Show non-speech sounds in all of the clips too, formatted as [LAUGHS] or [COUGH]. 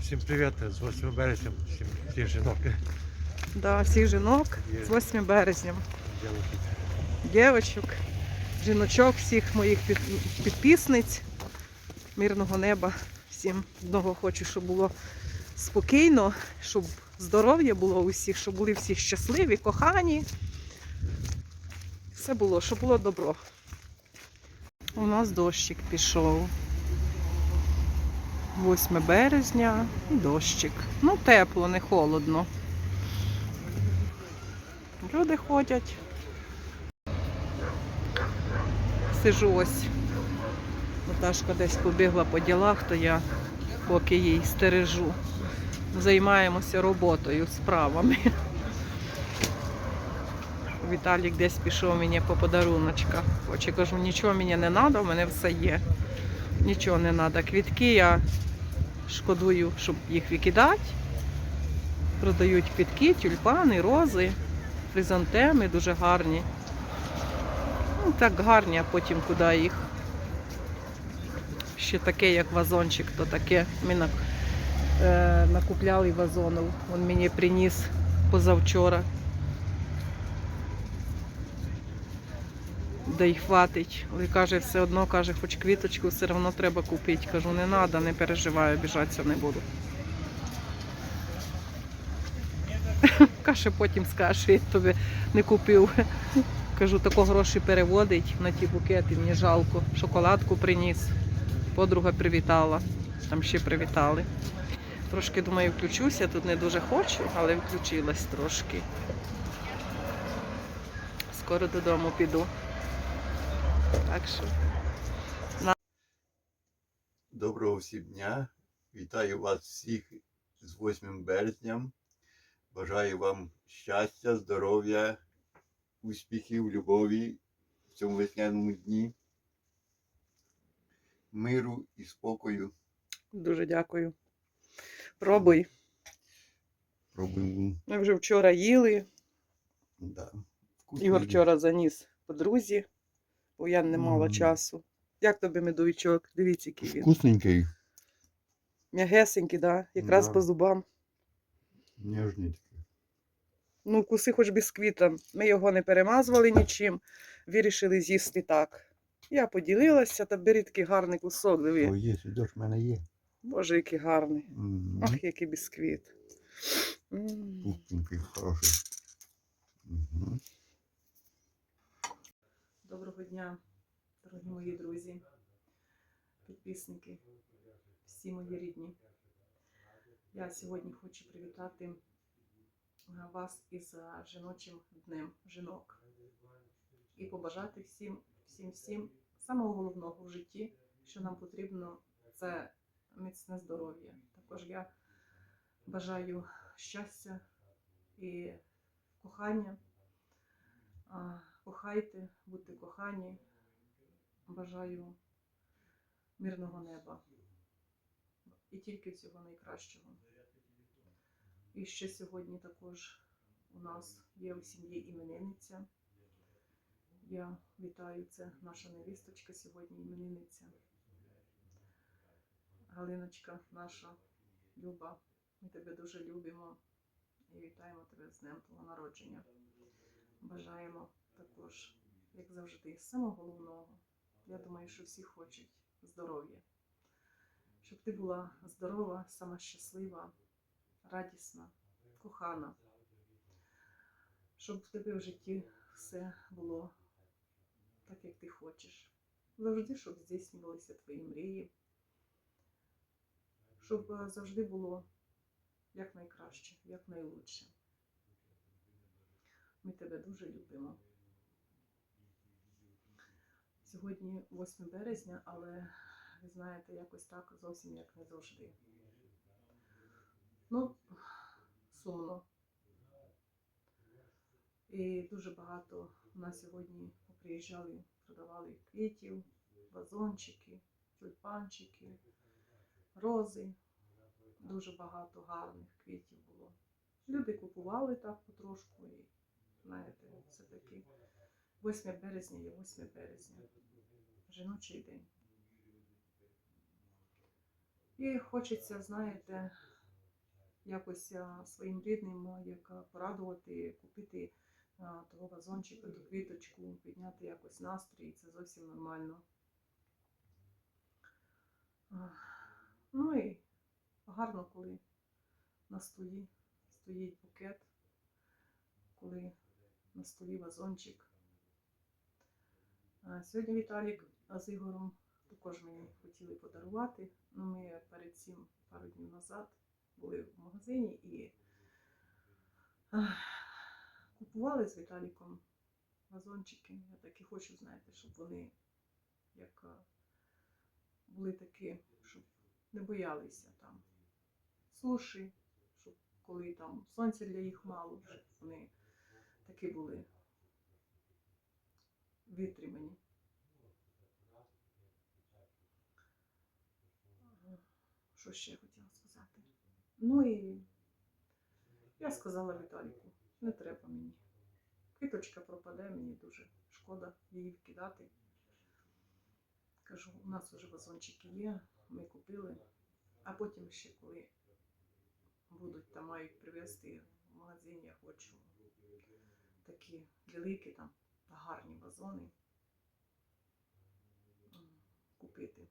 всім привіт, з 8 березня, всім, всіх жінок. Да, всіх жінок Є. з 8 березня. Дівочок, жіночок, всіх моїх під, підписниць, мирного неба. Всім одного хочу, щоб було спокійно, щоб здоров'я було у всіх, щоб були всі щасливі, кохані. Все було, щоб було добро. У нас дощик пішов. 8 березня і дощик. Ну, тепло, не холодно. Люди ходять. Сижу ось. Наташка десь побігла по ділах, то я поки їй стережу. Займаємося роботою, справами. Віталік десь пішов мені по подаруночках. Хоче, кажу, нічого мені не треба, в мене все є. Нічого не треба. Квітки я шкодую, щоб їх викидати. Продають квітки, тюльпани, рози, хризантеми дуже гарні. Ну, так гарні, а потім куди їх. Ще таке, як вазончик, то таке. Ми е, накупляли вазонів. Він мені приніс позавчора. Да й хватить. Але каже, все одно каже, хоч квіточку все одно треба купити. Кажу, не треба, не переживаю, обіжатися не буду. [LAUGHS] Каже, потім скаже, я тобі не купив. Кажу, тако гроші переводить на ті букети, мені жалко. Шоколадку приніс. Подруга привітала, там ще привітали. Трошки, думаю, включуся, тут не дуже хочу, але включилась трошки. Скоро додому піду. Так що. Доброго всім дня. Вітаю вас всіх з 8 березням. Бажаю вам щастя, здоров'я, успіхів, любові в цьому весняному дні, миру і спокою. Дуже дякую. Пробуй. Пробуємо. Ми вже вчора їли. Да. Ігор вчора заніс подрузі, бо я не мала Мгм. часу. Як тобі медовичок? Дивіться, який він. Вкусненький, М'ягесенький, да? якраз Да. по зубам. ніжний такий. Ну, вкуси хоч бісквітом. Ми його не перемазували нічим, вирішили з'їсти так. Я поділилася, та бери такий гарний кусок, О, диви. є, сюди ж в мене є. Боже, який гарний. Мгм. Ах, який бісквіт. М. Вкусненький, хороший. Мгм. Доброго дня, дорогі мої друзі, підписники, всі мої рідні. Я сьогодні хочу привітати е, вас із е, жіночим днем жінок і побажати всім, всім, всім самого головного в житті, що нам потрібно, це міцне здоров'я. Також я бажаю щастя і кохання. Кохайте, будьте кохані. Бажаю мирного неба і тільки всього найкращого. І ще сьогодні також у нас є у сім'ї іменинниця. Я вітаю, це наша невісточка сьогодні іменинниця. Галиночка наша Люба, ми тебе дуже любимо і вітаємо тебе з днем твого народження. Бажаємо також, як завжди, з самого головного. Я думаю, що всі хочуть здоров'я. Щоб ти була здорова, сама щаслива, радісна, кохана. Щоб в тебе в житті все було так, як ти хочеш. Завжди, щоб здійснювалися твої мрії. Щоб е, завжди було якнайкраще, якнайлучше. Ми тебе дуже любимо. Сьогодні 8 березня, але ви знаєте, якось так зовсім як не завжди. Ну, сумно. І дуже багато у нас сьогодні приїжджали, продавали квітів, вазончики, тюльпанчики, рози. Дуже багато гарних квітів було. Люди купували так потрошку і знаєте, все таки 8 березня є 8 березня. Жіночий день. І хочеться, знаєте, якось своїм рідним як порадувати, купити того вазончика, ту квіточку, підняти якось настрій, це зовсім нормально. Ну і гарно, коли на столі стоїть букет, коли на столі вазончик. Сьогодні Віталік з Ігорем також мені хотіли подарувати. Ну, ми перед цим пару днів назад були в магазині і купували з Віталіком вазончики. Я так і хочу, знаєте, щоб вони як були такі, щоб не боялися там суші, щоб коли там сонця для їх мало, щоб вони такі були витримані. Що ще хотіла сказати? Ну і я сказала Віталіку, не треба мені. Квіточка пропаде, мені дуже шкода її вкидати. Кажу, у нас вже вазончики є, ми купили, а потім ще коли будуть там мають привезти в магазин, я хочу такі великі там гарні вазони купити.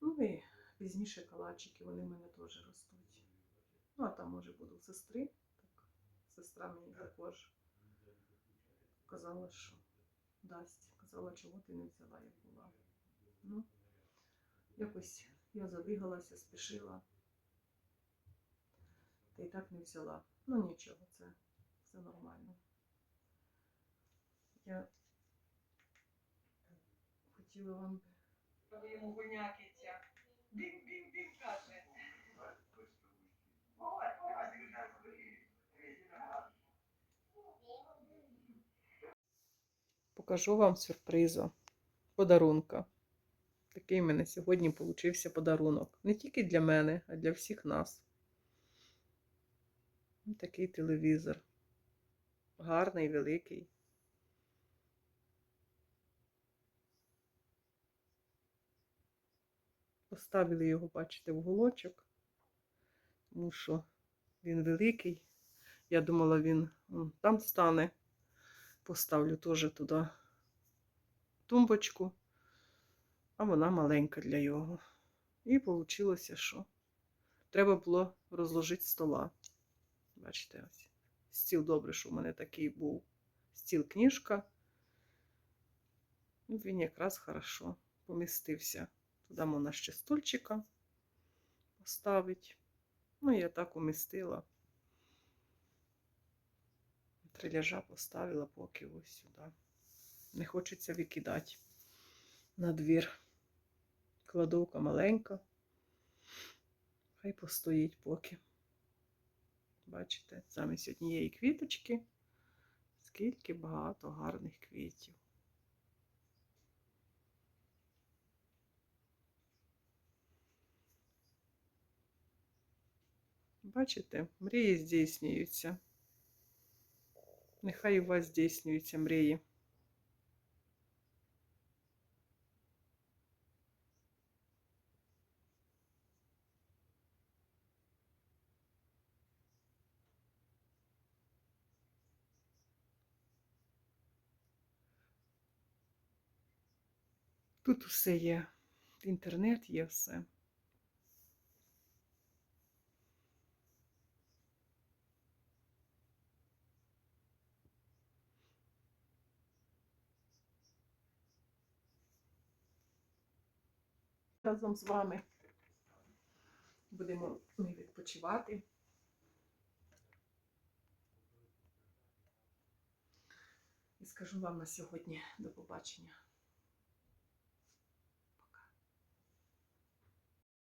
Ну і пізніше калачики, вони в мене теж ростуть. Ну, а там, може, буду сестри. Так, сестра мені також казала, що дасть. Казала, чого ти не взяла, як була. Ну, якось я забігалася, спішила. Та й так не взяла. Ну нічого, це все нормально. Я хотіла вам коли йому гунякиться. Бім-бім-бім каже. покажу вам сюрпризу. Подарунка. Такий в мене сьогодні получився подарунок. Не тільки для мене, а для всіх нас. Ось Такий телевізор. Гарний, великий. Поставили його, бачите, в уголочок, тому що він великий. Я думала, він там стане. Поставлю теж туди тумбочку, а вона маленька для його. І вийшло, що треба було розложити стола. Бачите, ось. Стіл добре, що в мене такий був стіл книжка. Ну, Він якраз хорошо помістився. Туди можна ще стульчика поставити. Ну, я так умістила. Триляжа поставила поки ось сюди. Не хочеться викидати на двір. Кладовка маленька. Хай постоїть поки. Бачите, замість однієї квіточки, скільки багато гарних квітів. Бачите, мрії здійснюються. Нехай у вас здійснюються мрії. Тут усе є. Інтернет є все. разом з вами. Будемо ми відпочивати. І скажу вам на сьогодні до побачення.